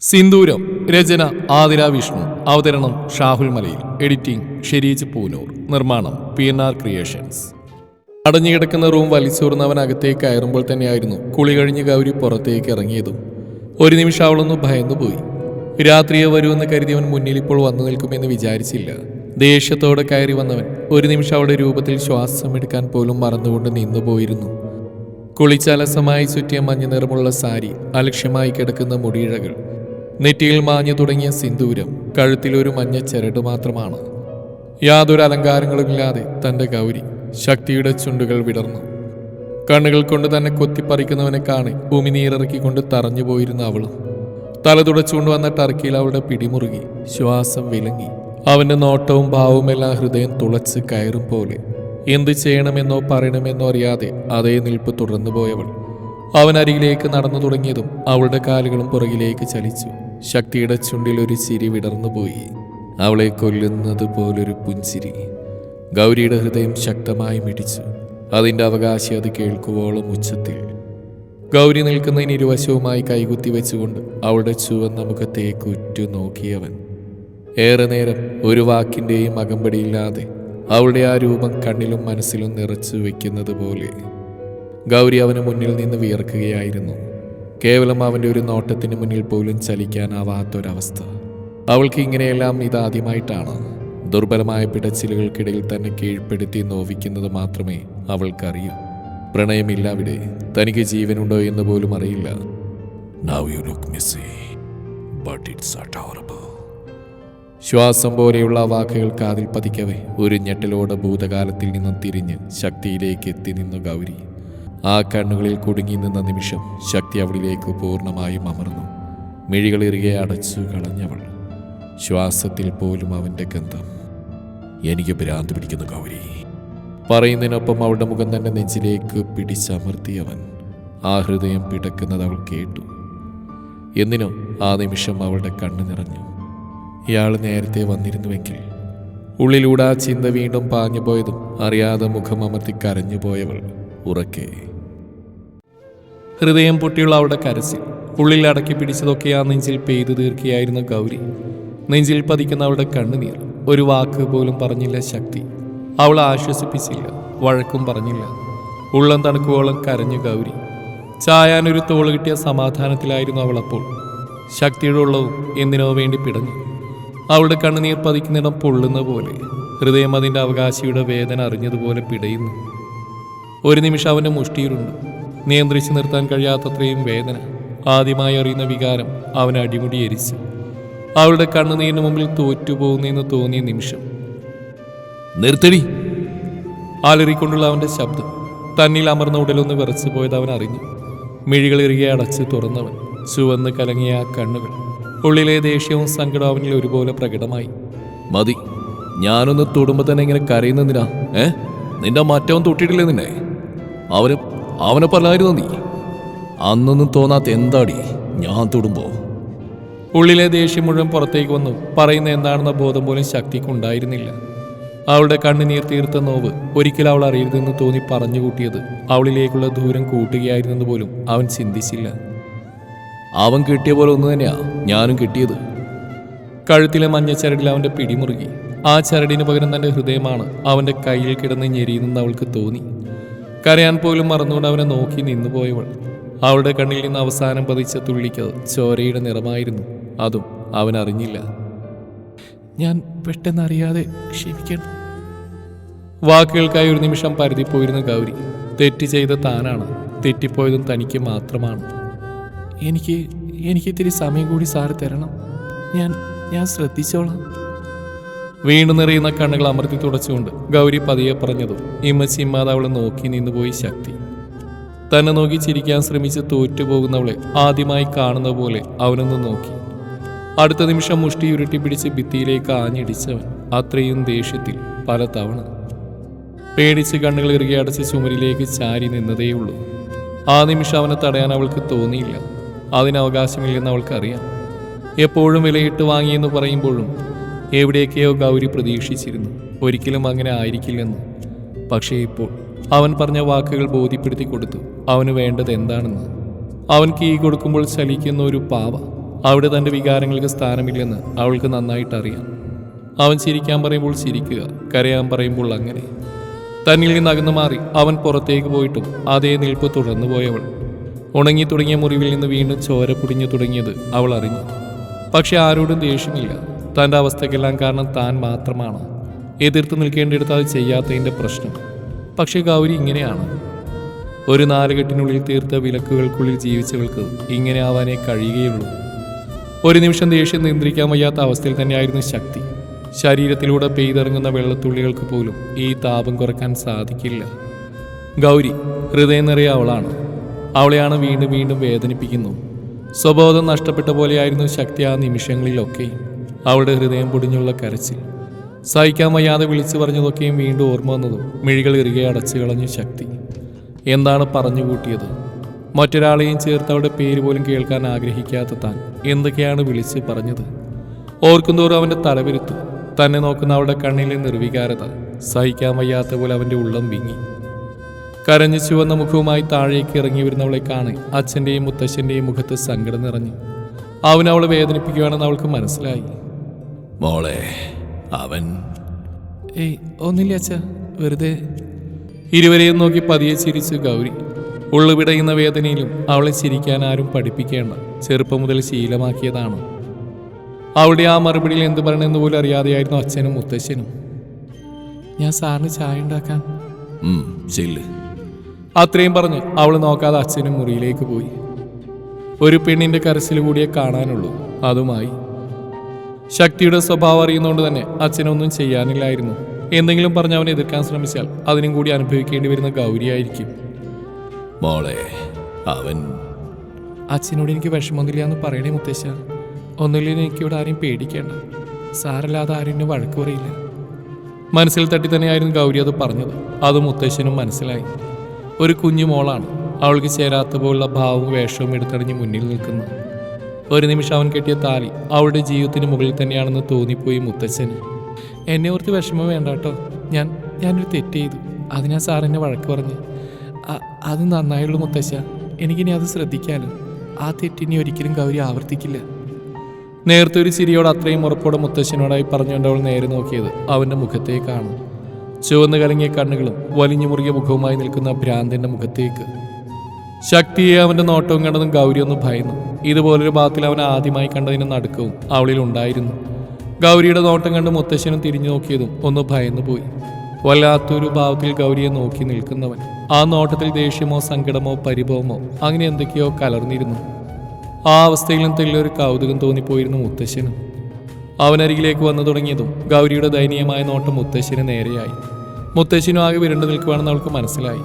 സിന്ദൂരം രചന ആതിര വിഷ്ണു. അവതരണം ഷാഹുൽ മലയിൽ. എഡിറ്റിംഗ് ഷെരീജ് പൂനൂർ. നിർമ്മാണം P N R creations. അടഞ്ഞുകിടക്കുന്ന റൂം വലിച്ചോർന്നവൻ അകത്തേക്ക് കയറുമ്പോൾ തന്നെയായിരുന്നു കുളി കഴിഞ്ഞ് ഗൗരി പുറത്തേക്ക് ഇറങ്ങിയതും. ഒരു നിമിഷം അവളൊന്ന് ഭയന്നുപോയി. രാത്രിയെ വരുമെന്ന് കരുതിയവൻ മുന്നിൽ ഇപ്പോൾ വന്നു നിൽക്കുമെന്ന് വിചാരിച്ചില്ല. ദേഷ്യത്തോടെ കയറി വന്നവൻ ഒരു നിമിഷം അവളുടെ രൂപത്തിൽ ശ്വാസം എടുക്കാൻ പോലും മറന്നുകൊണ്ട് നിന്നുപോയിരുന്നു. കുളിച്ചലസമായി ചുറ്റിയ മഞ്ഞ നിറമുള്ള സാരി അലക്ഷ്യമായി കിടക്കുന്ന മുടിയിഴകൾ നെറ്റിയിൽ മാഞ്ഞു തുടങ്ങിയ സിന്ദൂരം കഴുത്തിലൊരു മഞ്ഞ ചരട് മാത്രമാണ്. യാതൊരു അലങ്കാരങ്ങളുമില്ലാതെ തന്റെ ഗൗരി ശക്തിയുടെ ചുണ്ടുകൾ വിടർന്നു. കണ്ണുകൾ കൊണ്ട് തന്നെ കൊത്തിപ്പറിക്കുന്നവനെ കാണി ഉമിനീരിറക്കിക്കൊണ്ട് തറഞ്ഞു പോയിരുന്ന അവളും. തല തുടച്ചുകൊണ്ട് വന്ന ടർക്കിയിൽ അവളുടെ പിടിമുറുകി ശ്വാസം വിലങ്ങി. അവന്റെ നോട്ടവും ഭാവവുമെല്ലാം ഹൃദയം തുളച്ച് കയറും പോലെ. എന്ത് ചെയ്യണമെന്നോ പറയണമെന്നോ അറിയാതെ അതേ നിൽപ്പ് തുടർന്നു പോയവൾ അവൻ അരികിലേക്ക് നടന്നു തുടങ്ങിയതും അവളുടെ കാലുകളും പുറകിലേക്ക് ചലിച്ചു. ശക്തിയുടെ ചുണ്ടിൽ ഒരു ചിരി വിടർന്നുപോയി അവളെ കൊല്ലുന്നത് പോലൊരു പുഞ്ചിരി ഗൗരിയുടെ ഹൃദയം ശക്തമായി മിടിച്ചു. അതിന്റെ അവകാശി അത് കേൾക്കുവോളം ഉച്ചത്തിൽ. ഗൗരി നിൽക്കുന്നതിന് ഇരുവശവുമായി കൈകുത്തി വെച്ചുകൊണ്ട് അവളുടെ ചുവന്ന മുഖത്തേക്ക് ഉറ്റു നോക്കിയവൻ. ഏറെ നേരം ഒരു വാക്കിന്റെയും അകമ്പടിയില്ലാതെ അവളുടെ ആ രൂപം കണ്ണിലും മനസ്സിലും നിറച്ചു വെക്കുന്നത് പോലെ ഗൗരി അവന് മുന്നിൽ നിന്ന് വിയർക്കുകയായിരുന്നു. കേവലം അവന്റെ ഒരു നോട്ടത്തിന് മുന്നിൽ പോലും ചലിക്കാനാവാത്തൊരവസ്ഥ. അവൾക്ക് ഇങ്ങനെയെല്ലാം ഇതാദ്യമായിട്ടാണ്. ദുർബലമായ പിടച്ചിലുകൾക്കിടയിൽ തന്നെ കീഴ്പ്പെടുത്തി നോവിക്കുന്നത് മാത്രമേ അവൾക്കറിയൂ. പ്രണയമില്ല അവിടെ. തനിക്ക് ജീവനുണ്ടോ എന്ന് പോലും അറിയില്ല. ശ്വാസം പോലെയുള്ള വാക്കുകൾ കാതിൽ പതിക്കവേ. ഒരു ഞെട്ടലോടെ ഭൂതകാലത്തിൽ നിന്നും തിരിഞ്ഞ് ശക്തിയിലേക്ക് എത്തി നിന്നു ഗൗരി. ആ കണ്ണുകളിൽ കുടുങ്ങി നിന്ന നിമിഷം ശക്തി അവളിലേക്ക് പൂർണമായും അമർന്നു. മിഴികളിറുകെ അടച്ചു കളഞ്ഞവൾ. ശ്വാസത്തിൽ പോലും അവന്റെ ഗന്ധം. എനിക്ക് ഭ്രാന്ത് പിടിക്കുന്നു ഗൗരി. പറയുന്നതിനൊപ്പം അവളുടെ മുഖം തന്നെ നെഞ്ചിലേക്ക് പിടിച്ചമർത്തിയവൻ ആ ഹൃദയം പിടക്കുന്നത് അവൾ കേട്ടു. എന്തിനോ ആ നിമിഷം അവളുടെ കണ്ണ് നിറഞ്ഞു. ഇയാൾ നേരത്തെ വന്നിരുന്നുവെങ്കിൽ ഉള്ളിലൂടെ ആ ചിന്ത വീണ്ടും പാഞ്ഞു പോയതും അറിയാതെ മുഖം അമർത്തി കരഞ്ഞു പോയവൾ ഉറക്കെ. ഹൃദയം പൊട്ടിയുള്ള അവളുടെ കരച്ചിൽ. ഉള്ളിൽ അടക്കി പിടിച്ചതൊക്കെ ആ നെഞ്ചിൽ പെയ്തു തീർക്കുകയായിരുന്നു ഗൗരി. നെഞ്ചിൽ പതിക്കുന്ന അവളുടെ കണ്ണുനീർ. ഒരു വാക്ക് പോലും പറഞ്ഞില്ല ശക്തി. അവളെ ആശ്വസിപ്പിച്ചില്ല. വഴക്കും പറഞ്ഞില്ല. ഉള്ളം തണുക്കുവോളം കരഞ്ഞു ഗൗരി. ചായാനൊരു തോൾ കിട്ടിയ സമാധാനത്തിലായിരുന്നു അവൾ അപ്പോൾ. ശക്തിയുടെ ഉള്ളവും എന്തിനോ വേണ്ടി പിടഞ്ഞു. അവളുടെ കണ്ണുനീർ പതിക്കുന്നിടം പൊള്ളുന്ന പോലെ. ഹൃദയം അതിന്റെ അവകാശിയുടെ വേദന അറിഞ്ഞതുപോലെ പിടയുന്നു. ഒരു നിമിഷം അവന്റെ മുഷ്ടിയിലുണ്ട്. നിയന്ത്രിച്ചു നിർത്താൻ കഴിയാത്തത്രയും വേദന. ആദ്യമായി അറിയുന്ന വികാരം അവൻ അടിമുടി എരിച്ചു. അവളുടെ കണ്ണുനീരിന് മുമ്പിൽ തോറ്റുപോകുന്നെന്ന് തോന്നിയ നിമിഷം. നിർത്തടി. ആലറിക്കൊണ്ടുള്ള അവന്റെ ശബ്ദം തന്നിൽ അമർന്ന ഉടലൊന്ന് വിറച്ചു പോയത് അവൻ അറിഞ്ഞു. മിഴികൾ ഇറുകെ അടച്ച് തുറന്നവൻ ചുവന്ന് കലങ്ങിയ ആ കണ്ണുകൾ. ഉള്ളിലെ ദേഷ്യവും സങ്കടവും അവനിൽ ഒരുപോലെ പ്രകടമായി. മതി. ഞാനൊന്ന് തൊടുമ്പോ തന്നെ ഇങ്ങനെ കരയുന്നതിനാ ഏ? നിന്റെ മറ്റവൻ തൊട്ടിട്ടില്ലേ നിന്നെ? അവന് അവനെ പറഞ്ഞായിരുന്നു നീ അന്നൊന്നും തോന്നാത്ത എന്താടി ഞാൻ തൊടുമ്പോ? ഉള്ളിലെ ദേഷ്യം മുഴുവൻ പുറത്തേക്ക് വന്നു. പറയുന്ന എന്താണെന്ന ബോധം പോലും ശക്തിക്കുണ്ടായിരുന്നില്ല അവളുടെ കണ്ണുനീർ തീർത്ത നോവ് ഒരിക്കലും അവൾ അറിയരുതെന്ന് തോന്നി പറഞ്ഞു കൂട്ടിയത്. അവളിലേക്കുള്ള ദൂരം കൂട്ടുകയായിരുന്നെന്ന് പോലും അവൻ ചിന്തിച്ചില്ല. അവൻ കിട്ടിയ പോലെ ഒന്ന് തന്നെയാ ഞാനും കിട്ടിയത്. കഴുത്തിലെ മഞ്ഞ ചരടിൽ അവന്റെ പിടിമുറുകി. ആ ചരടിന് പകരം തന്റെ ഹൃദയമാണ് അവന്റെ കയ്യിൽ കിടന്ന് ഞെരിയുന്നെന്ന് അവൾക്ക് തോന്നി. കരയാൻ പോലും മറന്നുകൊണ്ട് അവനെ നോക്കി നിന്നുപോയവൾ അവളുടെ കണ്ണിൽ നിന്ന് അവസാനം പതിച്ച തുള്ളിക്ക് ചോരയുടെ നിറമായിരുന്നു. അതും അവൻ അറിഞ്ഞില്ല. ഞാൻ പെട്ടെന്ന് അറിയാതെ ക്ഷമിക്കണം. വാക്കുകൾക്കായി ഒരു നിമിഷം പരുതിപ്പോയിരുന്ന ഗൗരി തെറ്റ് ചെയ്ത താനാണ് തെറ്റിപ്പോയതും തനിക്ക് മാത്രമാണ്. എനിക്ക് എനിക്ക് ഇത്തിരി സമയം കൂടി സാറ് തരണം. ഞാൻ ഞാൻ ശ്രദ്ധിച്ചോളാം. വീണ്ടും നിറയുന്ന കണ്ണുകൾ അമർത്തി തുടച്ചുകൊണ്ട് ഗൗരി പതിയെ പറഞ്ഞതും ഇമ്മച്ചി ഇമ്മാതെ അവളെ നോക്കി നിന്നുപോയി ശക്തി. തന്നെ നോക്കി ചിരിക്കാൻ ശ്രമിച്ച് തോറ്റുപോകുന്നവളെ ആദ്യമായി കാണുന്ന പോലെ അവനൊന്ന് നോക്കി. അടുത്ത നിമിഷം മുഷ്ടി ഉരുട്ടി പിടിച്ച് ഭിത്തിയിലേക്ക് ആഞ്ഞിടിച്ചവൻ അത്രയും ദേഷ്യത്തിൽ പല തവണ പേടിച്ച് കണ്ണുകൾ ഇറുകി അടച്ച് ചുമരിലേക്ക് ചാരി നിന്നതേയുള്ളൂ. ആ നിമിഷം അവനെ തടയാൻ അവൾക്ക് തോന്നിയില്ല. അതിന് അവകാശമില്ലെന്ന് അവൾക്കറിയാം. എപ്പോഴും വിലയിട്ട് വാങ്ങിയെന്ന് പറയുമ്പോഴും എവിടെയൊക്കെയോ ഗൗരി പ്രതീക്ഷിച്ചിരുന്നു. ഒരിക്കലും അങ്ങനെ ആയിരിക്കില്ലെന്ന്. പക്ഷേ ഇപ്പോൾ അവൻ പറഞ്ഞ വാക്കുകൾ ബോധ്യപ്പെടുത്തി കൊടുത്തു. അവന് വേണ്ടത് എന്താണെന്ന്. അവൻ കീ കൊടുക്കുമ്പോൾ ചലിക്കുന്ന ഒരു പാവ. അവിടെ തന്റെ വികാരങ്ങൾക്ക് സ്ഥാനമില്ലെന്ന് അവൾക്ക് നന്നായിട്ടറിയാം അവൻ ചിരിക്കാൻ പറയുമ്പോൾ ചിരിക്കുക കരയാൻ പറയുമ്പോൾ അങ്ങനെ. തന്നിൽ നിന്ന് അകന്നു മാറി അവൻ പുറത്തേക്ക് പോയിട്ടും അതേ നിൽപ്പ് തുടർന്നു പോയവൾ. ഉണങ്ങി തുടങ്ങിയ മുറിവിൽ നിന്ന് വീണ്ടും ചോര പൊടിഞ്ഞു തുടങ്ങിയത് അവൾ അറിഞ്ഞു. പക്ഷെ ആരോടും ദേഷ്യമില്ല. തന്റെ അവസ്ഥയ്ക്കെല്ലാം കാരണം താൻ മാത്രമാണ്? എതിർത്ത് നിൽക്കേണ്ടിടത്ത് അത് ചെയ്യാത്തതിന്റെ പ്രശ്നം. പക്ഷേ ഗൗരി ഇങ്ങനെയാണ്. ഒരു നാലുകെട്ടിനുള്ളിൽ തീർത്ത വിലക്കുകൾക്കുള്ളിൽ ജീവിച്ചവൾക്ക് ഇങ്ങനെ ആവാനേ കഴിയുകയുള്ളൂ. ഒരു നിമിഷം ദേഷ്യം നിയന്ത്രിക്കാൻ വയ്യാത്ത അവസ്ഥയിൽ തന്നെയായിരുന്നു ശക്തി. ശരീരത്തിലൂടെ പെയ്തിറങ്ങുന്ന വെള്ളത്തുള്ളികൾക്ക് പോലും ഈ താപം കുറയ്ക്കാൻ സാധിക്കില്ല. ഗൗരി ഹൃദയം നിറയെ അവളാണ്. അവളെയാണ് വീണ്ടും വീണ്ടും വേദനിപ്പിക്കുന്നു. സ്വബോധം നഷ്ടപ്പെട്ട പോലെയായിരുന്നു ശക്തി ആ നിമിഷങ്ങളിലൊക്കെയും അവളുടെ ഹൃദയം പൊടിഞ്ഞുള്ള കരച്ചിൽ. സഹിക്കാൻ വയ്യാതെ വിളിച്ചു പറഞ്ഞതൊക്കെയും വീണ്ടും ഓർമ്മ വന്നതും മിഴികൾ ഇറുകെ അടച്ചു കളഞ്ഞു ശക്തി. എന്താണ് പറഞ്ഞു കൂട്ടിയത്? മറ്റൊരാളെയും ചേർത്ത് അവളുടെ പേര് പോലും കേൾക്കാൻ ആഗ്രഹിക്കാത്ത താൻ എന്തൊക്കെയാണ് വിളിച്ച് പറഞ്ഞത്? ഓർക്കുന്തോറും അവന്റെ തലവിരുത്തു. തന്നെ നോക്കുന്ന അവളുടെ കണ്ണിലെ നിർവികാരത സഹിക്കാൻ വയ്യാത്ത പോലെ അവന്റെ ഉള്ളം വിങ്ങി. കരഞ്ഞു ചുവന്ന മുഖവുമായി താഴേക്ക് ഇറങ്ങി വരുന്നവളെ കാണെ അച്ഛന്റെയും മുത്തശ്ശന്റെയും മുഖത്ത് സങ്കടം നിറഞ്ഞു. അവൻ അവളെ വേദനിപ്പിക്കുകയാണെന്ന് അവൾക്ക് മനസ്സിലായി. മോളെ അവൻ ഏയ് ഒന്നില്ല അച്ഛ വെറുതെ ഇരുവരെയും നോക്കി പതിയെ ചിരിച്ചു ഗൗരി. ഉള്ളുവിടയുന്ന വേദനയിലും അവളെ ചിരിക്കാൻ ആരും പഠിപ്പിക്കേണ്ട. ചെറുപ്പം മുതൽ ശീലമാക്കിയതാണ്. അവളുടെ ആ മറുപടിയിൽ എന്ത് പറയണമെന്ന് പോലും അറിയാതെയായിരുന്നു അച്ഛനും മുത്തശ്ശനും. ഞാൻ സാറിന് ചായ ഉണ്ടാക്കാൻ അത്രയും പറഞ്ഞ് അവൾ നോക്കാതെ അച്ഛനും മുറിയിലേക്ക് പോയി. ഒരു പെണ്ണിന്റെ കരച്ചിൽ കൂടിയേ കാണാനുള്ളൂ. അതുമായി ശക്തിയുടെ സ്വഭാവം അറിയുന്നതുകൊണ്ട് തന്നെ അച്ഛനൊന്നും ചെയ്യാനില്ലായിരുന്നു. എന്തെങ്കിലും പറഞ്ഞ് അവനെ എതിർക്കാൻ ശ്രമിച്ചാൽ അതിനും കൂടി അനുഭവിക്കേണ്ടി വരുന്ന ഗൗരിയായിരിക്കും മോളെ അവൻ അച്ഛനോട് എനിക്ക് വിഷമമൊന്നുമില്ല എന്ന് പറയണേ മുത്തശ്ശ. ഒന്നുമില്ലെങ്കിൽ എനിക്കിവിടെ ആരെയും പേടിക്കേണ്ട. സാരല്ലാതെ ആരും എന്നെ വഴക്ക് പറയില്ല. മനസ്സിൽ തട്ടി തന്നെയായിരുന്നു ഗൗരി അത് പറഞ്ഞത്. അത് മുത്തശ്ശനും മനസ്സിലായി. ഒരു കുഞ്ഞു മോളാണ്. അവൾക്ക് ചേരാത്ത പോലുള്ള ഭാവവും വേഷവും എടുത്തടിഞ്ഞ് മുന്നിൽ നിൽക്കുന്നു. ഒരു നിമിഷം അവൻ കെട്ടിയ താലി അവളുടെ ജീവിതത്തിന് മുകളിൽ തന്നെയാണെന്ന് തോന്നിപ്പോയി മുത്തച്ഛന്. എന്നെ ഓർത്ത് വിഷമം വേണ്ട കേട്ടോ. ഞാൻ ഞാനൊരു തെറ്റ് ചെയ്തു. അതിനാ സാർ എന്നെ വഴക്ക് പറഞ്ഞ്. അത് നന്നായുള്ളൂ മുത്തശ്ശ. എനിക്കിനി അത് ശ്രദ്ധിക്കാനും. ആ തെറ്റിനി ഒരിക്കലും ഗൗരി ആവർത്തിക്കില്ല. നേരത്തെ ഒരു ചിരിയോട് അത്രയും ഉറപ്പോടെ മുത്തശ്ശനോടായി പറഞ്ഞുകൊണ്ട് അവൾ നേരെ നോക്കിയത് അവന്റെ മുഖത്തേക്കാണ്. ചുവന്ന് കലങ്ങിയ കണ്ണുകളും വലിഞ്ഞു മുറുകിയ മുഖവുമായി നിൽക്കുന്ന ഭ്രാന്തന്റെ മുഖത്തേക്ക്. ശക്തിയെ അവന്റെ നോട്ടവും കണ്ടതും ഗൗരി ഒന്ന് ഭയന്നു. ഇതുപോലൊരു ഭാഗത്തിൽ അവൻ ആദ്യമായി കണ്ടതിന് നടുക്കവും അവളിൽ ഉണ്ടായിരുന്നു. ഗൗരിയുടെ നോട്ടം കണ്ട് മുത്തശ്ശനും തിരിഞ്ഞു നോക്കിയതും ഒന്ന് ഭയന്നു പോയി. വല്ലാത്തൊരു ഭാവത്തിൽ ഗൗരിയെ നോക്കി നിൽക്കുന്നവൻ. ആ നോട്ടത്തിൽ ദേഷ്യമോ സങ്കടമോ പരിഭവമോ അങ്ങനെ എന്തൊക്കെയോ കലർന്നിരുന്നു. ആ അവസ്ഥയിലും തെല്ലൊരു കൗതുകം തോന്നിപ്പോയിരുന്നു മുത്തശ്ശനും. അവനരികിലേക്ക് വന്നു തുടങ്ങിയതും ഗൗരിയുടെ ദയനീയമായ നോട്ടം മുത്തശ്ശന് നേരെയായി. മുത്തശ്ശനും ആകെ വിരണ്ടു നിൽക്കുവാണെന്ന് അവൾക്ക് മനസ്സിലായി.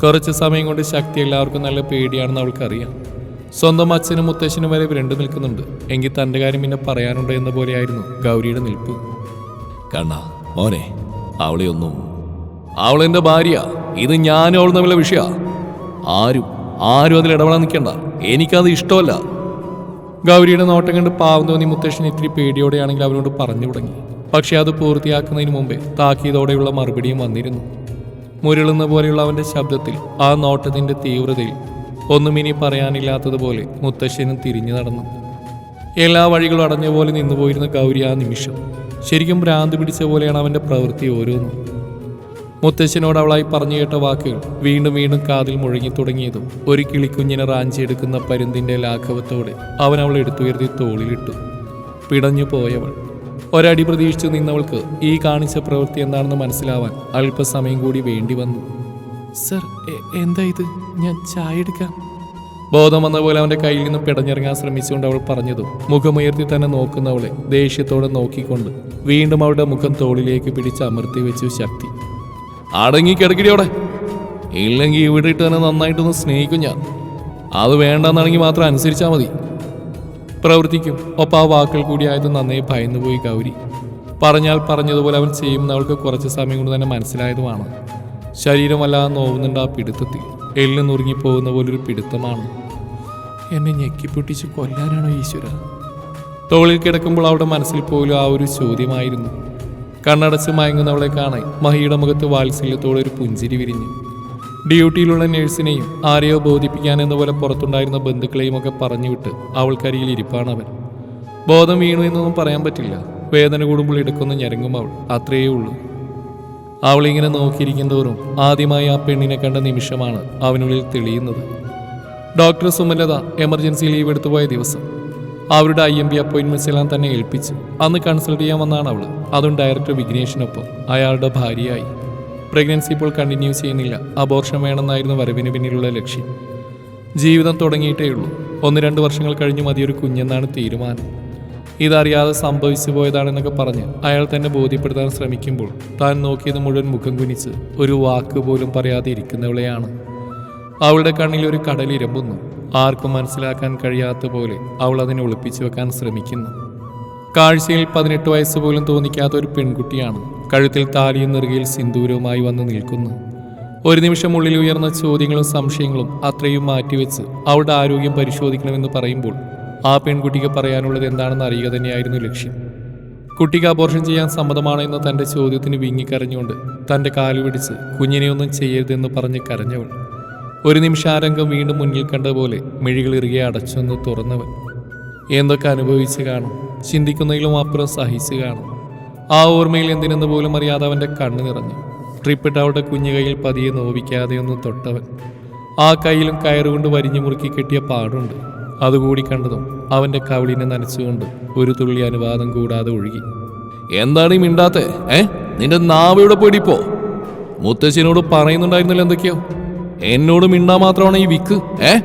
കുറച്ച് സമയം കൊണ്ട് ശക്തി എല്ലാവർക്കും നല്ല പേടിയാണെന്ന് അവൾക്കറിയാം. സ്വന്തം അച്ഛനും മുത്തശ്ശനും വരെ വിരണ്ടു നിൽക്കുന്നുണ്ട്. എങ്കിൽ തന്റെ കാര്യം പിന്നെ പറയാനുണ്ട് എന്ന പോലെയായിരുന്നു ഗൗരിയുടെ നിൽപ്പ്. കണ്ണ മോനെ അവളെ ഒന്നും അവളെന്റെ ഭാര്യ. ഇത് ഞാനും അവൾ തമ്മിലുള്ള വിഷയ. ആരും ആരും അതിൽ ഇടപെടാൻ നിൽക്കണ്ട. എനിക്കത് ഇഷ്ടമല്ല. ഗൗരിയുടെ നോട്ടം കണ്ട് പാവം തോന്നി മുത്തശ്ശൻ ഇത്തിരി പേടിയോടെയാണെങ്കിൽ അവരോട് പറഞ്ഞു തുടങ്ങി. പക്ഷെ അത് പൂർത്തിയാക്കുന്നതിന് മുമ്പേ താക്കീതോടെയുള്ള മറുപടിയും വന്നിരുന്നു. മുരളുന്ന പോലെയുള്ള അവന്റെ ശബ്ദത്തിൽ ആ നോട്ടത്തിന്റെ തീവ്രതയിൽ ഒന്നും ഇനി പറയാനില്ലാത്തതുപോലെ മുത്തശ്ശനും തിരിഞ്ഞു നടന്നു. എല്ലാ വഴികളും അടഞ്ഞ പോലെ നിന്നുപോയിരുന്ന ഗൗരി ആ നിമിഷം ശരിക്കും ഭ്രാന്ത് പിടിച്ച പോലെയാണ് അവന്റെ പ്രവൃത്തി ഓരോന്നും. മുത്തശ്ശനോട് അവളായി പറഞ്ഞു കേട്ട വാക്കുകൾ വീണ്ടും വീണ്ടും കാതിൽ മുഴങ്ങി തുടങ്ങിയതും ഒരു കിളിക്കുഞ്ഞിനെ റാഞ്ചിയെടുക്കുന്ന പരുന്തിന്റെ ലാഘവത്തോടെ അവൻ അവളെ എടുത്തുയർത്തി തോളിലിട്ടു. പിടഞ്ഞു പോയവൾ. ഒരടി പ്രതീക്ഷിച്ചു നിന്നവൾക്ക് ഈ കാണിച്ച പ്രവൃത്തി എന്താണെന്ന് മനസ്സിലാവാൻ അല്പസമയം കൂടി വേണ്ടി വന്നു. സർ എന്താ ഇത്? ഞാൻ ചായ എടുക്കാം. ബോധം വന്ന പോലെ അവന്റെ കയ്യിൽ നിന്ന് പിടഞ്ഞിറങ്ങാൻ ശ്രമിച്ചുകൊണ്ട് അവൾ പറഞ്ഞതും മുഖമുയർത്തി തന്നെ നോക്കുന്നവളെ ദേഷ്യത്തോടെ നോക്കിക്കൊണ്ട് വീണ്ടും അവളുടെ മുഖം തോളിലേക്ക് പിടിച്ച് അമർത്തി വെച്ചു ശക്തി. അടങ്ങി കിടക്കിടിയോടെ ഇല്ലെങ്കിൽ ഇവിടെ ഇട്ട് തന്നെ നന്നായിട്ടൊന്ന് സ്നേഹിക്കും ഞാൻ. അത് വേണ്ടെന്നാണെങ്കിൽ മാത്രം അനുസരിച്ചാൽ മതി. പ്രവർത്തിക്കും. ഒപ്പം ആ വാക്കുകൾ കൂടിയായത് നന്നായി ഭയന്നുപോയി ഗൗരി. പറഞ്ഞാൽ പറഞ്ഞതുപോലെ അവൻ ചെയ്യുമെന്ന് അവൾക്ക് കുറച്ച് സമയം കൊണ്ട് തന്നെ മനസ്സിലായതുമാണ്. ശരീരം വല്ലാതെ നോവുന്നുണ്ട് ആ പിടുത്തത്തിൽ. എല്ല് നുറുങ്ങിപ്പോകുന്ന പോലൊരു പിടുത്തമാണ്. എന്നെ ഞെക്കിപ്പൊട്ടിച്ച് കൊല്ലാനാണോ ഈശ്വര? തോളിൽ കിടക്കുമ്പോൾ അവിടെ മനസ്സിൽ പോലും ആ ഒരു ചോദ്യമായിരുന്നു. കണ്ണടച്ച് മയങ്ങുന്നവളെ കാണാൻ മഹിയുടെ മുഖത്ത് വാത്സല്യത്തോടെ ഒരു പുഞ്ചിരി വിരിഞ്ഞു. ഡ്യൂട്ടിയിലുള്ള നഴ്സിനെയും ആരെയോ ബോധിപ്പിക്കാനെന്ന പോലെ പുറത്തുണ്ടായിരുന്ന ബന്ധുക്കളെയും ഒക്കെ പറഞ്ഞുവിട്ട് അവൾക്കരിയിൽ ഇരിപ്പാണ് അവൻ. ബോധം വീണു എന്നൊന്നും പറയാൻ പറ്റില്ല. വേദന കൂടുമ്പോൾ എടുക്കുന്ന ഞരങ്ങും അവൾ. അത്രയേ ഉള്ളൂ. അവളിങ്ങനെ നോക്കിയിരിക്കുന്നതോറും ആദ്യമായി ആ പെണ്ണിനെ കണ്ട നിമിഷമാണ് അവനുള്ളിൽ തെളിയുന്നത്. ഡോക്ടർ സുമലത എമർജൻസി ലീവ് എടുത്തു പോയ ദിവസം അവരുടെ ഐ എം പി അപ്പോയിൻമെന്റ്സ് എല്ലാം തന്നെ ഏൽപ്പിച്ചു അന്ന് കൺസൾട്ട് ചെയ്യാൻ വന്നാണ് അവൾ അതും ഡയറക്ടർ വിഘ്നേഷിനൊപ്പം അയാളുടെ ഭാര്യയായി. പ്രഗ്നൻസി ഇപ്പോൾ കണ്ടിന്യൂ ചെയ്യുന്നില്ല. അബോർഷൻ വേണമെന്നായിരുന്നു വരവിന് പിന്നിലുള്ള ലക്ഷ്യം. ജീവിതം തുടങ്ങിയിട്ടേ ഉള്ളൂ. ഒന്ന് രണ്ട് വർഷങ്ങൾ കഴിഞ്ഞ് മതിയൊരു കുഞ്ഞെന്നാണ് തീരുമാനം. ഇതറിയാതെ സംഭവിച്ചു പോയതാണെന്നൊക്കെ പറഞ്ഞ് അയാൾ തന്നെ ബോധ്യപ്പെടുത്താൻ ശ്രമിക്കുമ്പോൾ താൻ നോക്കിയത് മുഴുവൻ മുഖം കുനിച്ച് ഒരു വാക്ക് പോലും പറയാതെ ഇരിക്കുന്നവളെയാണ്. അവളുടെ കണ്ണിൽ ഒരു കടലിരമ്പുന്നു ആർക്കും മനസ്സിലാക്കാൻ കഴിയാത്ത പോലെ അവൾ അതിനെ ഒളിപ്പിച്ചു വെക്കാൻ ശ്രമിക്കുന്നു. കാഴ്ചയിൽ പതിനെട്ട് വയസ്സ് പോലും തോന്നിക്കാത്ത ഒരു പെൺകുട്ടിയാണ് കഴുത്തിൽ താലിയും നെറുകയിൽ സിന്ദൂരവുമായി വന്ന് നിൽക്കുന്നു. ഒരു നിമിഷം ഉള്ളിൽ ഉയർന്ന ചോദ്യങ്ങളും സംശയങ്ങളും അത്രയും മാറ്റിവെച്ച് അവളുടെ ആരോഗ്യം പരിശോധിക്കണമെന്ന് പറയുമ്പോൾ ആ പെൺകുട്ടിക്ക് പറയാനുള്ളത് എന്താണെന്ന് അറിയുക തന്നെയായിരുന്നു ലക്ഷ്യം. കുട്ടിക്ക് അബോർഷൻ ചെയ്യാൻ സമ്മതമാണോ എന്ന തന്റെ ചോദ്യത്തിന് വിങ്ങിക്കരഞ്ഞുകൊണ്ട് തന്റെ കാൽ പിടിച്ച് കുഞ്ഞിനെ ഒന്നും ചെയ്യരുതെന്ന് പറഞ്ഞ് കരഞ്ഞവൾ. ഒരു നിമിഷം വീണ്ടും മുന്നിൽ കണ്ടതുപോലെ പോലെ മിഴികൾ ഇറുകെ അടച്ചൊന്ന് തുറന്നവൻ. എന്തൊക്കെ അനുഭവിച്ച് കാണും. ചിന്തിക്കുന്നതിലും അപ്പുറം സഹിച്ച് കാണും. ആ ഓർമ്മയിൽ എന്തിനെന്ന് പോലും അറിയാതെ അവന്റെ കണ്ണ് നിറഞ്ഞു. ട്രിപ്പിട്ട് അവളുടെ കുഞ്ഞു കയ്യിൽ പതിയെ നോവിക്കാതെ ഒന്ന് തൊട്ടവൻ. ആ കയ്യിലും കയറുകൊണ്ട് വരിഞ്ഞു മുറുക്കി കെട്ടിയ പാടുണ്ട്. അതുകൂടി കണ്ടതും അവന്റെ കവിളിനെ നനച്ചുകൊണ്ട് ഒരു തുള്ളി അനുവാദം കൂടാതെ ഒഴുകി. എന്താണ് ഈ മിണ്ടാത്തെ? ഏ? നിന്റെ നാവയുടെ പൊടിപ്പോ മുത്തശ്ശിനോട് പറയുന്നുണ്ടായിരുന്നല്ലോ എന്തൊക്കെയോ. എന്നോട് മിണ്ടാ മാത്രമാണ് ഈ വിക്ക് ഏ?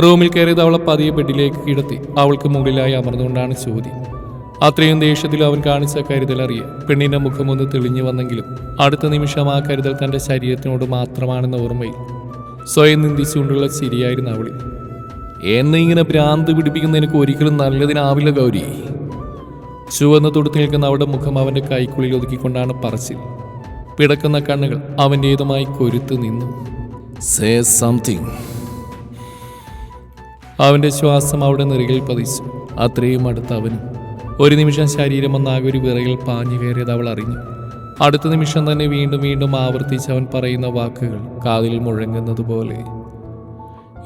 റൂമിൽ കയറിയത് അവളെ പതിയെ ബെഡിലേക്ക് കിടത്തി അവൾക്ക് മുകളിലായി അമർന്നുകൊണ്ടാണ് ചോദ്യം. അത്രയും ദേഷ്യത്തിൽ അവൻ കാണിച്ച കരുതലറിയ പെണ്ണിന്റെ മുഖമൊന്ന് തെളിഞ്ഞു വന്നെങ്കിലും അടുത്ത നിമിഷം ആ കരുതൽ തന്റെ ശരീരത്തിനോട് മാത്രമാണെന്ന ഓർമ്മയിൽ സ്വയം നിന്ദിച്ചുകൊണ്ടുള്ള ചിരിയായിരുന്നു അവളിൽ. എന്നെ ഇങ്ങനെ ഭ്രാന്ത് പിടിപ്പിക്കുന്ന എനിക്ക് ഒരിക്കലും നല്ലതിനാവില്ല ഗൗരി. ചുവന്ന തൊടുത്ത് നിൽക്കുന്ന അവളുടെ മുഖം അവന്റെ കൈക്കുള്ളിൽ ഒതുക്കിക്കൊണ്ടാണ് പറച്ചിൽ. പിടക്കുന്ന കണ്ണുകൾ അവന്റേതുമായി കൊരുത്തു നിന്നു. സേ സംതിങ് അവന്റെ ശ്വാസം അവിടെ നെറുകിൽ പതിച്ചു. അത്രയും അടുത്ത് അവനും. ഒരു നിമിഷം ശരീരം ഒന്നാകെ ഒരു വിറയിൽ പാഞ്ഞു കയറിയത് അവൾ അറിഞ്ഞു. അടുത്ത നിമിഷം തന്നെ വീണ്ടും വീണ്ടും ആവർത്തിച്ച് അവൻ പറയുന്ന വാക്കുകൾ കാതിൽ മുഴങ്ങുന്നത് പോലെ.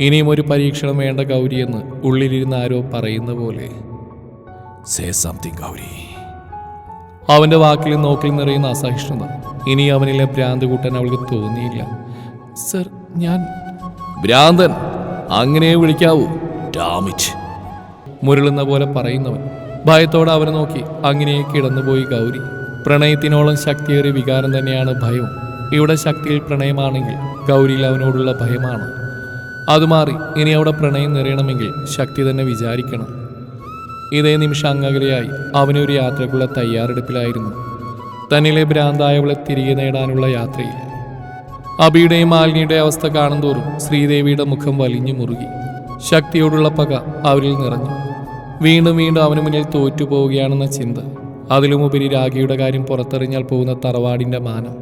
ഇനിയും ഒരു പരീക്ഷണം വേണ്ട ഗൗരി എന്ന് ഉള്ളിലിരുന്ന് ആരോ പറയുന്ന പോലെ. Say something Gauri. അവന്റെ വാക്കിലും നോക്കിൽ നിറയുന്ന അസഹിഷ്ണുത. ഇനി അവനിലെ ഭ്രാന്ത് കൂട്ടാൻ അവൾക്ക് തോന്നിയില്ല. സർ ഞാൻ ഭ്രാന്തൻ അങ്ങനെ വിളിക്കാവൂ. ഡാമിറ്റ് മുരളുന്ന പോലെ പറയുന്നവൻ. ഭയത്തോടെ അവനെ നോക്കി അങ്ങനെ കിടന്നുപോയി ഗൗരി. പ്രണയത്തിനോളം ശക്തിയേറിയ വികാരം തന്നെയാണ് ഭയം. ഇവിടെ ശക്തിയിൽ പ്രണയമാണെങ്കിൽ ഗൗരിയിൽ അവനോടുള്ള ഭയമാണ്. അത് മാറി. ഇനി അവിടെ പ്രണയം നിറയണമെങ്കിൽ ശക്തി തന്നെ വിചാരിക്കണം. ഇതേ നിമിഷം അങ്ങകലെയായി അവനൊരു യാത്രക്കുള്ള തയ്യാറെടുപ്പിലായിരുന്നു. തന്നിലെ ഭ്രാന്തായവളെ തിരികെ നേടാനുള്ള യാത്രയിൽ. അബിയുടെയും മാലിനിയുടെ അവസ്ഥ കാണുന്തോറും ശ്രീദേവിയുടെ മുഖം വലിഞ്ഞു മുറുകി. ശക്തിയോടുള്ള പക അവരിൽ നിറഞ്ഞു. വീണ്ടും വീണ്ടും അവന് മുന്നിൽ തോറ്റുപോവുകയാണെന്ന ചിന്ത. അതിലുമുപരി രാഗിയുടെ കാര്യം പുറത്തെറിഞ്ഞാൽ പോകുന്ന തറവാടിന്റെ മാനം.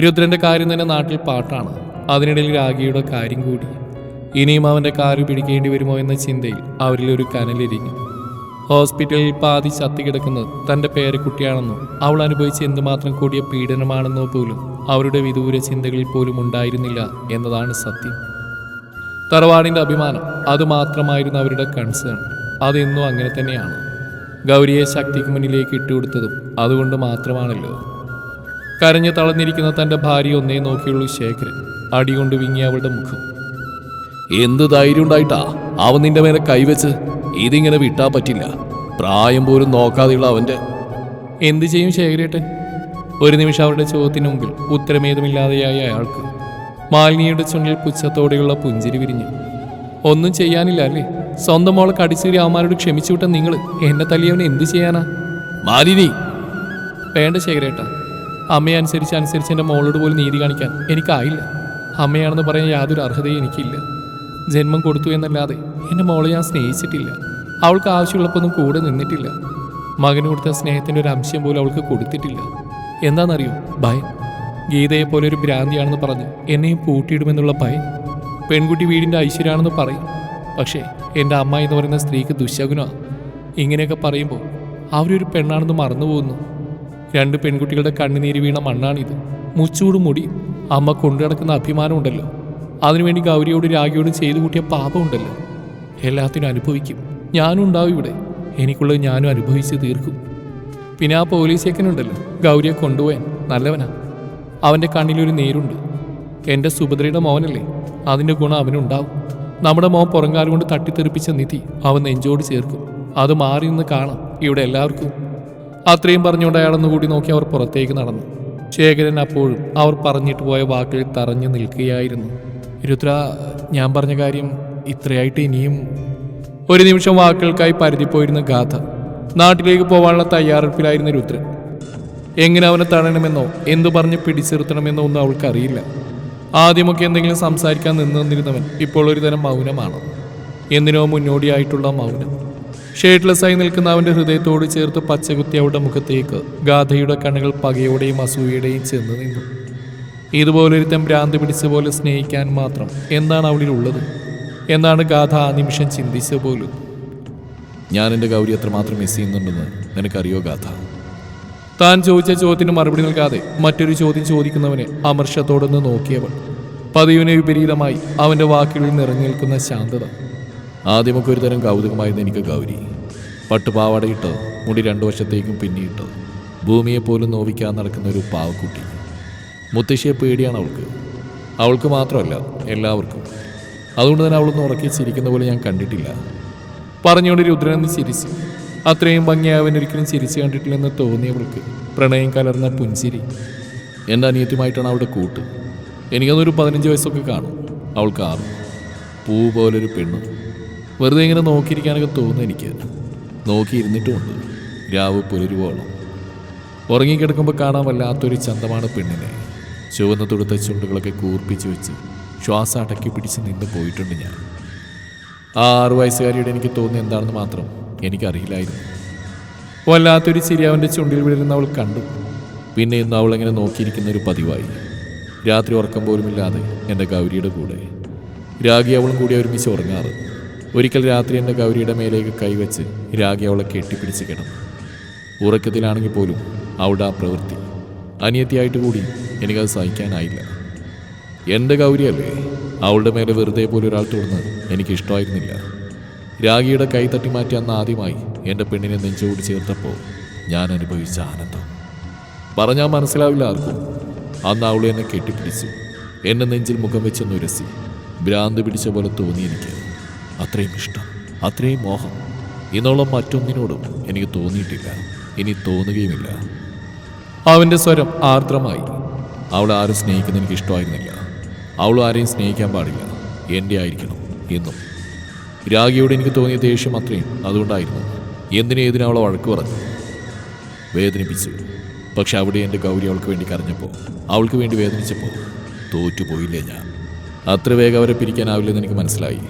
രുദ്രന്റെ കാര്യം തന്നെ നാട്ടിൽ പാട്ടാണ്. അതിനിടയിൽ രാഗിയുടെ കാര്യം കൂടി. ഇനിയും അവന്റെ കാറ് പിടിക്കേണ്ടി വരുമോ എന്ന ചിന്തയിൽ അവരിൽ ഒരു കനലിരിഞ്ഞു. ഹോസ്പിറ്റലിൽ പാതി ചത്തിക്കിടക്കുന്നത് തന്റെ പേരക്കുട്ടിയാണെന്നോ അവൾ അനുഭവിച്ച് എന്തുമാത്രം കൂടിയ പീഡനമാണെന്നോ പോലും അവരുടെ വിദൂര ചിന്തകളിൽ പോലും ഉണ്ടായിരുന്നില്ല എന്നതാണ് സത്യം. തറവാടിന്റെ അഭിമാനം അതുമാത്രമായിരുന്നു അവരുടെ കൺസേൺ അതെന്നും അങ്ങനെ തന്നെയാണ്. ഗൗരിയെ ശക്തിക്ക് മുന്നിലേക്ക് ഇട്ടുകൊടുത്തതും അതുകൊണ്ട് മാത്രമാണല്ലോ. കരഞ്ഞു തളർന്നിരിക്കുന്ന തന്റെ ഭാര്യ ഒന്നേ നോക്കിയുള്ളൂ ശേഖരൻ. അടികൊണ്ട് വിങ്ങിയ അവളുടെ മുഖം. എന്ത് ധൈര്യം ഉണ്ടായിട്ടാ? അവൻ നിന്റെ മേലെ കൈവച്ച് ഇതിങ്ങനെ വിട്ടാ പറ്റില്ല. പ്രായം പോലും നോക്കാതെയുള്ള അവന്റെ എന്ത് ചെയ്യും ശേഖരേട്ടൻ? ഒരു നിമിഷം അവരുടെ ചോദ്യത്തിന് മുമ്പിൽ ഉത്തരമേതുമില്ലാതെയായ അയാൾക്ക് മാലിനിയുടെ ചുണ്ടിൽ പുച്ഛത്തോടെയുള്ള പുഞ്ചിരി വിരിഞ്ഞു. ഒന്നും ചെയ്യാനില്ല അല്ലേ? സ്വന്തം മോളെ കടിച്ചു അവന്മാരോട് ക്ഷമിച്ചു വിട്ട നിങ്ങൾ എന്നെ തല്ലിയവനെ എന്ത് ചെയ്യാനാ? മാലിനി! വേണ്ട ശേഖരേട്ട. അമ്മയെ അനുസരിച്ച് അനുസരിച്ച് എന്റെ മോളോട് പോലും നീതി കാണിക്കാൻ എനിക്കായില്ല. അമ്മയാണെന്ന് പറയാൻ യാതൊരു അർഹതയും എനിക്കില്ല. ജന്മം കൊടുത്തു എന്നല്ലാതെ എന്റെ മോളെ ഞാൻ സ്നേഹിച്ചിട്ടില്ല. അവൾക്ക് ആവശ്യമുള്ളപ്പോൾ കൂടെ നിന്നിട്ടില്ല. മകന് കൊടുത്ത സ്നേഹത്തിന്റെ ഒരു അംശം പോലും അവൾക്ക് കൊടുത്തിട്ടില്ല. എന്താണെന്നറിയോ? ഭയം. ഗീതയെ പോലെ ഒരു ഭ്രാന്തിയാണെന്ന് പറഞ്ഞ് എന്നെയും പൂട്ടിയിടുമെന്നുള്ള ഭയം. പെൺകുട്ടി വീടിന്റെ ഐശ്വര്യമാണെന്ന് പറയും. പക്ഷേ എന്റെ അമ്മ എന്ന് പറയുന്ന സ്ത്രീക്ക് ദുശകുനമാണ് ഇങ്ങനെയൊക്കെ പറയുമ്പോൾ അവരൊരു പെണ്ണാണെന്ന് മറന്നു പോകുന്നു രണ്ട് പെൺകുട്ടികളുടെ കണ്ണുനീര് വീണ മണ്ണാണിത്. മുച്ചൂട് മുടി. അമ്മ കൊണ്ടു കിടക്കുന്ന അഭിമാനമുണ്ടല്ലോ. അതിനുവേണ്ടി ഗൗരിയോട് രാഗിയോട് ചെയ്തു കൂട്ടിയ പാപമുണ്ടല്ലോ. എല്ലാത്തിനും അനുഭവിക്കും. ഞാനും ഉണ്ടാവും ഇവിടെ. എനിക്കുള്ളത് ഞാനും അനുഭവിച്ച് തീർക്കും. പിന്നെ ആ പോലീസ് ചെക്കനുണ്ടല്ലോ ഗൗരിയെ കൊണ്ടുപോയാൻ. നല്ലവനാ. അവന്റെ കണ്ണിലൊരു നേരുണ്ട്. എന്റെ സുഭദ്രയുടെ മോനല്ലേ? അതിന്റെ ഗുണം അവനുണ്ടാവും. നമ്മുടെ മോൻ പുറങ്കാലം കൊണ്ട് തട്ടിത്തെറിപ്പിച്ച നിധി അവൻ നെഞ്ചോട് ചേർക്കും. അത് മാറി നിന്ന് കാണാം ഇവിടെ എല്ലാവർക്കും. അത്രയും പറഞ്ഞുകൊണ്ട് അയാളൊന്നു കൂടി നോക്കി അവർ പുറത്തേക്ക് നടന്നു. ശേഖരൻ അപ്പോഴും അവർ പറഞ്ഞിട്ട് പോയ വാക്കുകൾ തറഞ്ഞു നിൽക്കുകയായിരുന്നു. രുദ്ര ഞാൻ പറഞ്ഞ കാര്യം ഇത്രയായിട്ട് ഇനിയും ഒരു നിമിഷം വാക്കുകൾക്കായി പരതിപ്പോയിരുന്ന ഗാഥ നാട്ടിലേക്ക് പോകാനുള്ള തയ്യാറെടുപ്പിലായിരുന്ന രുദ്രൻ. എങ്ങനെ അവനെ തടയണമെന്നോ എന്തു പറഞ്ഞ് പിടിച്ചിരുത്തണമെന്നോ ഒന്നും അവൾക്കറിയില്ല. ആദ്യമൊക്കെ എന്തെങ്കിലും സംസാരിക്കാൻ നിന്ന് നിന്നിരുന്നവൻ ഇപ്പോൾ ഒരു തരം മൗനമാണ്. എന്തിനോ മുന്നോടിയായിട്ടുള്ള മൗനം. ഷേഡ്ലെസ്സായി നിൽക്കുന്ന അവന്റെ ഹൃദയത്തോട് ചേർത്ത് പച്ചകുത്തി അവളുടെ മുഖത്തേക്ക് ഗാഥയുടെ കണ്ണുകൾ പകയോടെയും അസൂയയുടെയും ചെന്ന് നിന്നു. ഇതുപോലൊരുത്തൻ ഭ്രാന്ത് പിടിച്ച പോലെ സ്നേഹിക്കാൻ മാത്രം എന്താണ് അവളിൽ ഉള്ളത് എന്നാണ് ഗാഥ ആ നിമിഷം ചിന്തിച്ച പോലും. ഞാൻ എന്റെ ഗൗരി എത്രമാത്രം മിസ് ചെയ്യുന്നുണ്ടെന്ന് നിനക്കറിയോ ഗാഥ? താൻ ചോദിച്ച ചോദ്യത്തിന് മറുപടി നൽകാതെ മറ്റൊരു ചോദ്യം ചോദിക്കുന്നവനെ അമർഷത്തോടൊന്ന് നോക്കിയവൾ. പതിവിന് വിപരീതമായി അവന്റെ വാക്കുകളിൽ നിറഞ്ഞു നിൽക്കുന്ന ശാന്തത. ആദ്യമൊക്കെ ഒരു തരം കൗതുകമായിരുന്നു എനിക്ക് ഗൗരി. പട്ടുപാവാടയിട്ട് മുടി രണ്ടു വർഷത്തേക്കും പിന്നിയിട്ടത് ഭൂമിയെപ്പോലും നോവിക്കാൻ നടക്കുന്ന ഒരു പാവക്കുട്ടി. മുത്തശ്ശിയെ പേടിയാണ് അവൾക്ക്. അവൾക്ക് മാത്രമല്ല എല്ലാവർക്കും. അതുകൊണ്ട് തന്നെ അവളൊന്ന് ഉറക്കി ചിരിക്കുന്ന പോലെ ഞാൻ കണ്ടിട്ടില്ല. പറഞ്ഞുകൊണ്ട് രുദ്രനെന്ന് ചിരിച്ചു. അത്രയും ഭംഗിയായി അവൻ ഒരിക്കലും ചിരിച്ചു കണ്ടിട്ടില്ലെന്ന് തോന്നിയവൾക്ക് പ്രണയം കലർന്ന പുഞ്ചിരി എന്റെ അനിയത്തിയുമായിട്ടാണ് അവളുടെ കൂട്ട്. എനിക്കതൊരു പതിനഞ്ച് വയസ്സൊക്കെ കാണും. അവൾക്ക് ആറും. പൂ പോലൊരു പെണ്ണ്. വെറുതെ ഇങ്ങനെ നോക്കിയിരിക്കാനൊക്കെ തോന്നുന്നു എനിക്ക്. നോക്കിയിരുന്നിട്ടുമുണ്ട് രാവ് പുലരുവോളം. ഉറങ്ങിക്കിടക്കുമ്പോൾ കാണാൻ വല്ലാത്തൊരു ചന്തമാണ് പെണ്ണിനെ. ചുവന്ന തുടുത്ത ചുണ്ടുകളൊക്കെ കൂർപ്പിച്ച് വെച്ച് ശ്വാസം അടക്കി പിടിച്ച് നിന്ന് പോയിട്ടുണ്ട് ഞാൻ. ആ ആറു വയസ്സുകാരിയുടെ എനിക്ക് തോന്നി എന്താണെന്ന് മാത്രം എനിക്കറിയില്ലായിരുന്നു. വല്ലാത്തൊരു ചിരി അവന്റെ ചുണ്ടിൽ വിടരുന്ന അവൾ കണ്ടു. പിന്നെ ഇന്ന് അവൾ അങ്ങനെ നോക്കിയിരിക്കുന്ന ഒരു പതിവായി. രാത്രി ഉറക്കം പോലുമില്ലാതെ എന്റെ ഗൗരിയുടെ കൂടെ. രാഗി അവളും കൂടി ഒരുമിച്ച് ഉറങ്ങാറ്. ഒരിക്കൽ രാത്രി എന്റെ ഗൗരിയുടെ മേലേക്ക് കൈവച്ച് രാഗി അവളെ കെട്ടിപ്പിടിച്ച് കിടന്നു. ഉറക്കത്തിലാണെങ്കിൽ പോലും അവളുടെ ആ പ്രവൃത്തി അനിയത്തിയായിട്ട് കൂടി എനിക്കത് സഹിക്കാനായില്ല. എന്റെ ഗൗരിയല്ലേ അവളുടെ മേലെ വെറുതെ പോലെ ഒരാൾ തുടർന്ന് എനിക്കിഷ്ടമായിരുന്നില്ല. രാഗിയുടെ കൈ തട്ടി മാറ്റി അന്ന് ആദ്യമായി എന്റെ പെണ്ണിനെ നെഞ്ചോട് ചേർത്തപ്പോൾ ഞാൻ അനുഭവിച്ച ആനന്ദം. പറഞ്ഞാൽ മനസ്സിലാവില്ല ആർക്കും. അന്ന് അവൾ എന്നെ കെട്ടിപ്പിടിച്ചു. എന്നെ നെഞ്ചിൽ മുഖം വെച്ചെന്ന് ഉരസി. ഭ്രാന്ത് പിടിച്ച പോലെ തോന്നി എനിക്ക്. അത്രയും ഇഷ്ടം അത്രയും മോഹം. ഇന്നോളം മറ്റൊന്നിനോടും എനിക്ക് തോന്നിയിട്ടില്ല. ഇനി തോന്നുകയുമില്ല. അവന്റെ സ്വരം ആർദ്രമായി അവൾ ആരും സ്നേഹിക്കുന്ന എനിക്ക് ഇഷ്ടമായിരുന്നില്ല. അവൾ ആരെയും സ്നേഹിക്കാൻ പാടില്ല. എന്റെ ആയിരിക്കണം എന്നും. രാഗിയോട് എനിക്ക് തോന്നിയ ദേഷ്യം അത്രയും അതുകൊണ്ടായിരുന്നു. എന്തിനേതിനും അവളെ വഴക്ക് പറഞ്ഞു? വേദനിപ്പിച്ചു. പക്ഷെ അവിടെ എന്റെ ഗൗരി അവൾക്ക് വേണ്ടി കരഞ്ഞപ്പോൾ അവൾക്ക് വേണ്ടി വേദനിച്ചപ്പോൾ തോറ്റുപോയില്ലേ ഞാൻ? അത്ര വേഗം അവരെ പിരിക്കാനാവില്ലെന്ന് എനിക്ക് മനസ്സിലായി.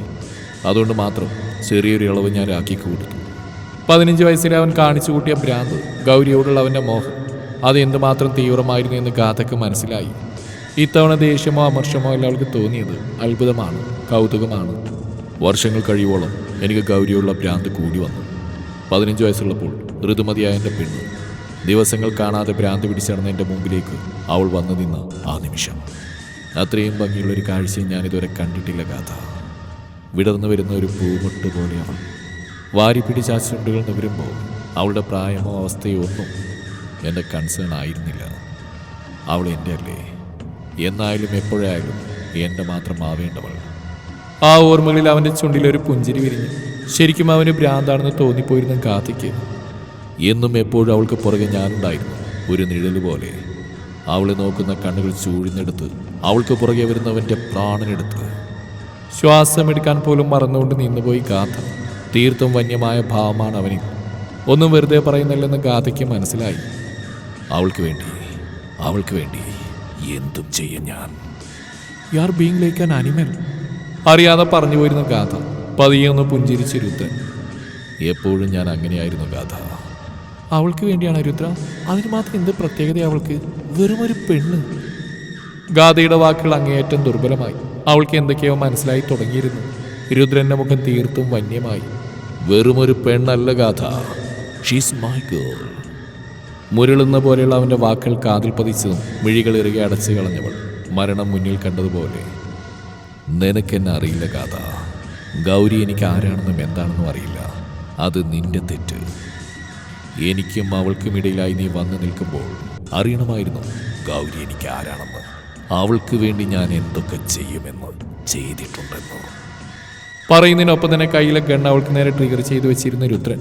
അതുകൊണ്ട് മാത്രം ചെറിയൊരു ഇളവ് ഞാൻ രാഖിക്ക് കൊടുത്തു. പതിനഞ്ച് വയസ്സിൽ അവൻ കാണിച്ചു കൂട്ടിയ ഭ്രാന്ത് ഗൗരിയോടുള്ള അവന്റെ മോഹം. അത് എന്തുമാത്രം തീവ്രമായിരുന്നു എന്ന് ഗാഥയ്ക്ക് മനസ്സിലായി. ഇത്തവണ ദേഷ്യമോ അമർഷമോ അല്ല അവൾക്ക് തോന്നിയത് അത്ഭുതമാണ് കൗതുകമാണ്. വർഷങ്ങൾ കഴിയുവോളം എനിക്ക് ഗൗരിയുള്ള ഭ്രാന്ത് കൂടി വന്നു. പതിനഞ്ച് വയസ്സുള്ളപ്പോൾ ഋതുമതിയായ എന്റെ പെണ്ണ് ദിവസങ്ങൾ കാണാതെ ഭ്രാന്ത് പിടിച്ചടന്ന എന്റെ മുമ്പിലേക്ക് അവൾ വന്നു നിന്ന ആ നിമിഷം. അത്രയും ഭംഗിയുള്ളൊരു കാഴ്ചയും ഞാനിതുവരെ കണ്ടിട്ടില്ല ഗാഥ. വിടർന്നു വരുന്ന ഒരു പൂമൊട്ട് പോലെയാണ് അവൾ. വാരി പിടിച്ച ആ ചുണ്ടുകൾ നിവരുമ്പോൾ അവളുടെ പ്രായമോ അവസ്ഥയോ ഒന്നും എന്റെ കൺസേൺ ആയിരുന്നില്ല. അവൾ എന്റെ അല്ലേ എന്നായാലും എപ്പോഴായാലും എന്റെ മാത്രം ആവേണ്ടവൾ. ആ ഓർമ്മകളിൽ അവന്റെ ചുണ്ടിലൊരു പുഞ്ചിരി വിരിഞ്ഞു ശരിക്കും അവന് ഭ്രാന്താണെന്ന് തോന്നിപ്പോയിരുന്ന ഗാഥയ്ക്ക്. എന്നും എപ്പോഴും അവൾക്ക് പുറകെ ഞാനുണ്ടായിരുന്നു ഒരു നിഴൽ പോലെ. അവളെ നോക്കുന്ന കണ്ണുകൾ ചൂഴ്ന്നെടുത്ത് അവൾക്ക് പുറകെ വരുന്നവന്റെ പ്രാണനെടുത്ത്. ശ്വാസമെടുക്കാൻ പോലും മറന്നുകൊണ്ട് നിന്നുപോയി ഗാഥ. തീർത്തും വന്യമായ ഭാവമാണ് അവനിൽ. ഒന്നും വെറുതെ പറയുന്നില്ലെന്ന് ഗാഥയ്ക്ക് മനസ്സിലായി. അവൾക്ക് വേണ്ടി അവൾക്ക് വേണ്ടി എന്തും ചെയ്യും ഞാൻ. You are being like an animal അറിയാതെ പറഞ്ഞു പോയിരുന്നു ഗാഥ. പതിയെ ഒന്ന് പുഞ്ചിരിച്ച് രുദ്രൻ. എപ്പോഴും ഞാൻ അങ്ങനെയായിരുന്നു ഗാഥ. അവൾക്ക് വേണ്ടിയാണ് രുദ്ര. അതിന് മാത്രം എന്ത് പ്രത്യേകത അവൾക്ക്? വെറും ഒരു പെണ്ണ്. ഗാഥയുടെ വാക്കുകൾ അങ്ങേയറ്റം ദുർബലമായി. അവൾക്ക് എന്തൊക്കെയോ മനസ്സിലായി തുടങ്ങിയിരുന്നു. രുദ്രന്റെ മുഖം തീർത്തും വന്യമായി. വെറുമൊരു പെണ്ണല്ല ഗാഥ. ഷീസ് മൈ ഗേൾ മുരളുന്ന പോലെയുള്ള അവന്റെ വാക്കുകൾ കാതിൽ പതിച്ചതും മിഴികൾ ഇറുകെ അടച്ചു കളഞ്ഞവൾ മരണം മുന്നിൽ കണ്ടതുപോലെ നിനക്കെന്നെ അറിയില്ല കഥ ഗൗരി എനിക്ക് ആരാണെന്നും എന്താണെന്നും അറിയില്ല. അത് നിന്റെ തെറ്റ്. എനിക്കും അവൾക്കും ഇടയിലായി നീ വന്നു നിൽക്കുമ്പോൾ അറിയണമായിരുന്നു ഗൗരി എനിക്ക് ആരാണെന്ന്. അവൾക്ക് വേണ്ടി ഞാൻ എന്തൊക്കെ ചെയ്യുമെന്ന് ചെയ്തിട്ടുണ്ടെന്ന്. പറയുന്നതിനൊപ്പം തന്നെ കയ്യിലെ ഗണ്ണ് അവൾക്ക് നേരെ ട്രിഗർ ചെയ്തു വെച്ചിരുന്ന രുദ്രൻ